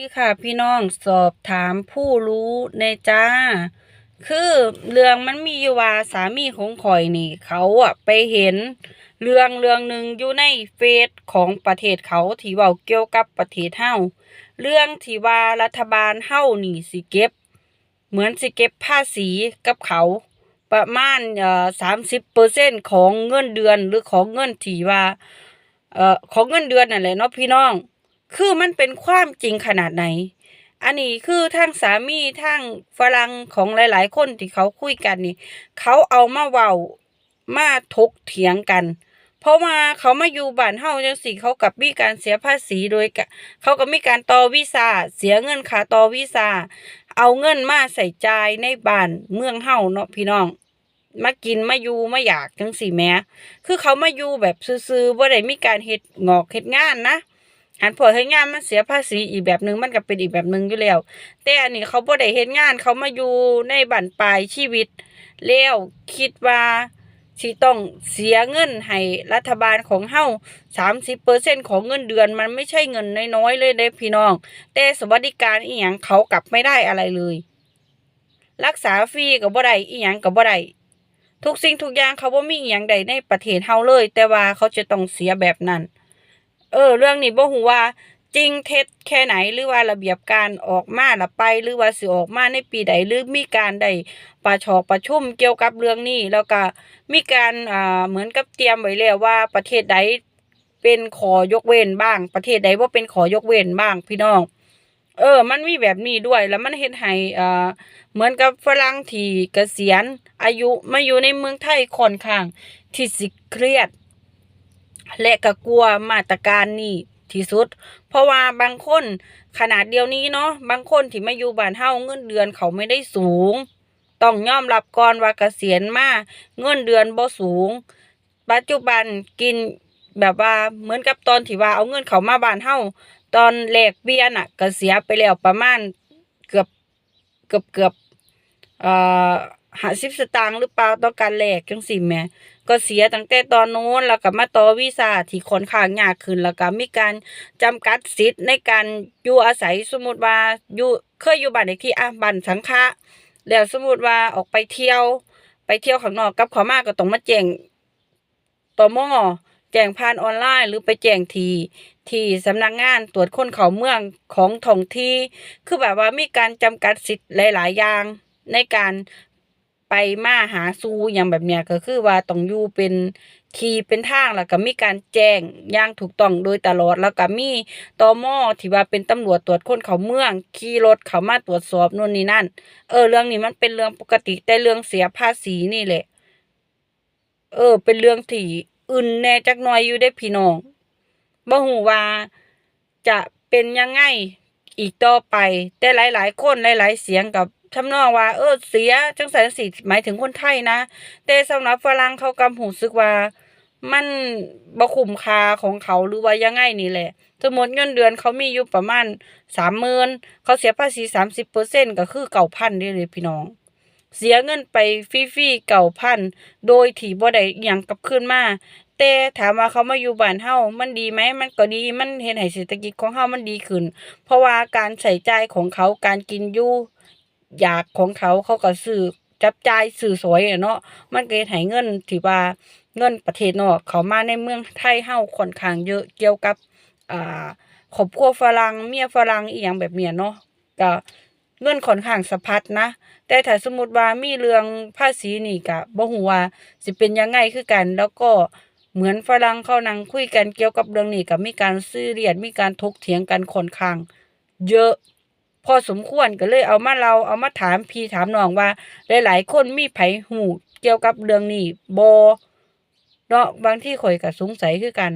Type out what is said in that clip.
ดีค่ะพี่น้องสอบถามผู้รู้ในจ้า คือเรื่องมันมีอยู่ว่าสามีของข่อยนี่ เขาอะไปเห็น เรื่องเรื่องหนึ่งอยู่ในเฟซของประเทศเขาที่เว้าเกี่ยวกับประเทศเฮาเรื่องที่ว่ารัฐบาลเฮานี่สิเก็บ เหมือนสิเก็บภาษีกับเขา ประมาณเอ่อสามสิบเปอร์เซ็นของเงินเดือนหรือของเงินที่ว่าเอ่อของเงินเดือนนั่นแหละเนาะพี่น้อง คือมันเป็นความจริงขนาดไหน อันนี้คือทั้งสามีทั้งฝรั่งของหลาย ๆ คนที่เขาคุยกันนี่ เขาเอามาเว้ามาถกเถียงกัน เพราะว่าเขามาอยู่บ้านเฮาจังซี่เขากับมีการเสียภาษีโดยเขาก็มีการต่อวีซ่าเสียเงินค่าต่อวีซ่าเอาเงินมาใส่จ่ายในบ้านเมืองเฮาเนาะพี่น้องมากินมาอยู่มาอยากจังสี่แม้ คือเขามาอยู่แบบซื่อๆบ่ได้มีการเฮ็ดงอกเฮ็ดงานนะ หันพอเฮ็ดงานมันเสียภาษีอีกแบบหนึงมันก็เป็นอีกแบบหนึ่งอยู่แล้ว แต่อันนี้เขาบ่ได้เฮ็ดงานเขามาอยู่ในบั้นปลายชีวิตแล้วคิดว่าสิต้องเสียเงินให้รัฐบาลของเฮา30%ของเงินเดือนมันไม่ใช่เงินน้อยๆเลยเด้พี่น้อง แต่สวัสดิการอีหยังเขากลับไม่ได้อะไรเลย รักษาฟรีก็บ่ได้อีหยังก็บ่ได้ทุกสิ่งทุกอย่างเขาบ่มีอหย่างใดในประเทศเฮาเลย แต่ว่าเขาจะต้องเสียแบบนั้น เออ เรื่องนี้บ่ฮู้ว่าจริงเท็จแค่ไหนหรือว่าระเบียบการออกมาละไป หรือว่าสิออกมาในปีใดหรือมีการได้ประชอกประชุมเกี่ยวกับเรื่องนี้ แล้วก็มีการอ่าเหมือนกับเตรียมไว้แล้วว่าประเทศใดเป็นขอยกเว้นบ้าง ประเทศใดบ่าเป็นขอยกเว้นบ้างพี่น้อง เออ มันมีแบบนี้ด้วยแล้วมันเฮ็ดให้อ่าเหมือนกับฝรั่งที่เกษียณอายุมาอยู่ในเมืองไทยค่อนข้างที่สิเครียด และก็กลัวมาตรการนี้ที่สุด เพราะว่าบางคนขนาดเดียวนี้เนาะบางคนที่มาอยู่บ้านเฮาเงินเดือนเขาไม่ได้สูง ต้องยอมรับก่อนว่าเกษียณมาเงินเดือนบ่สูง ปัจจุบันกินแบบว่าเหมือนกับตอนที่ว่าเอาเงินเขามาบ้านเฮาตอนแลกเปลี่ยนน่ะก็เสียไปแล้วประมาณเกือบเกือบเกือบเอ่อ หาสิบสตางค์หรือเปล่าต่องการแลกจังสิแม่ก็เสียตั้งแต่ตอนโน้นแล้วก็มาต่อวีซ่าที่ค่อนข้างยากขึ้นแล้วก็มีการจำกัดสิทธิ์ในการอยู่อาศัยสมมุติว่าอยู่เคยอยู่บ้านเลขที่อะบ้านสังขะแล้วสมมุติว่าออกไปเที่ยว ไปเที่ยวข้างนอกกับขามากก็ต้องมาแจ้งต่อมแจ้งผ่านออนไลน์ หรือไปแจ้งทีที่สำนักงานตรวจคนเข้าเมืองของท้องที่ คือแบบว่ามีการจำกัดสิทธิ์หลาย ๆ อย่างในการ ไปมาหาสู่อย่างแบบเนี้ยก็คือว่าต้องอยู่เป็นทีเป็นทางแล้วก็มีการแจ้งอย่างถูกต้องโดยตลอดแล้วก็มีตอมอที่ว่าเป็นตำรวจตรวจคนเขาเมืองขี่รถเขามาตรวจสอบนู่นนี่นั่น เออ เรื่องนี้มันเป็นเรื่องปกติแต่เรื่องเสียภาษีนี่แหละ เออ เป็นเรื่องที่อื่นแน่จักหน่อยอยู่ได้พี่น้องบ่ฮู้ว่าจะเป็นยังไงอีกต่อไป แต่หลาย ๆ คนหลาย ๆ เสียงกับ ทำนองว่า เออเสียจังสันสิหมายถึงคนไทยนะ แต่สำหรับฝรั่งเขากำหูสึกว่า มันบคุมคาของเขาหรือว่ายังไงนี่แหละสมมติเงินเดือนเขามีอยู่ประมาณสามหมื่นเขาเสียภาษีสามสิบเปอร์เซ็นก็คือเก่าพันได้เลยพี่น้อง เสียเงินไปฟรีๆเก่าพันโดยที่บ่ได้อิหยังกลับคืนมาแต่ถามว่าเขามาอยู่บ้านเฮามันดีไหม มันก็ดี มันเฮ็ดให้เศรษฐกิจของเฮามันดีขึ้น เพราะว่าการใช้จ่ายของเขาการกินอยู่ อยากของเขาเขาก็ซื้อจับจ่ายซื้อสวยเนาะมันก็เฮ็ดให้เงินที่ว่าเงินประเทศนอกเขามาในเมืองไทยเฮาค่อนข้างเยอะเกี่ยวกับอ่าครอบครัวฝรั่งเมียฝรั่งอีหยังแบบเนี้ยเนาะก็เงินค่อนข้างสะพัดนะ แต่ถ้าสมมติว่ามีเรื่องภาษีนี่ก็บ่ฮู้ว่าสิเป็นยังไงคือกัน แล้วก็เหมือนฝรั่งเขานั่งคุยกันเกี่ยวกับเรื่องนี้ก็มีการซีเรียสมีการถกเถียงกันค่อนข้างเยอะ พอสมควรก็เลยเอามาเราเอามาถามพี่ถามน้องว่า หลาย ๆ คนมีไผหูเกี่ยวกับเรื่องนี้บเนาะบางที่ข่อยก็สงสัยคือกัน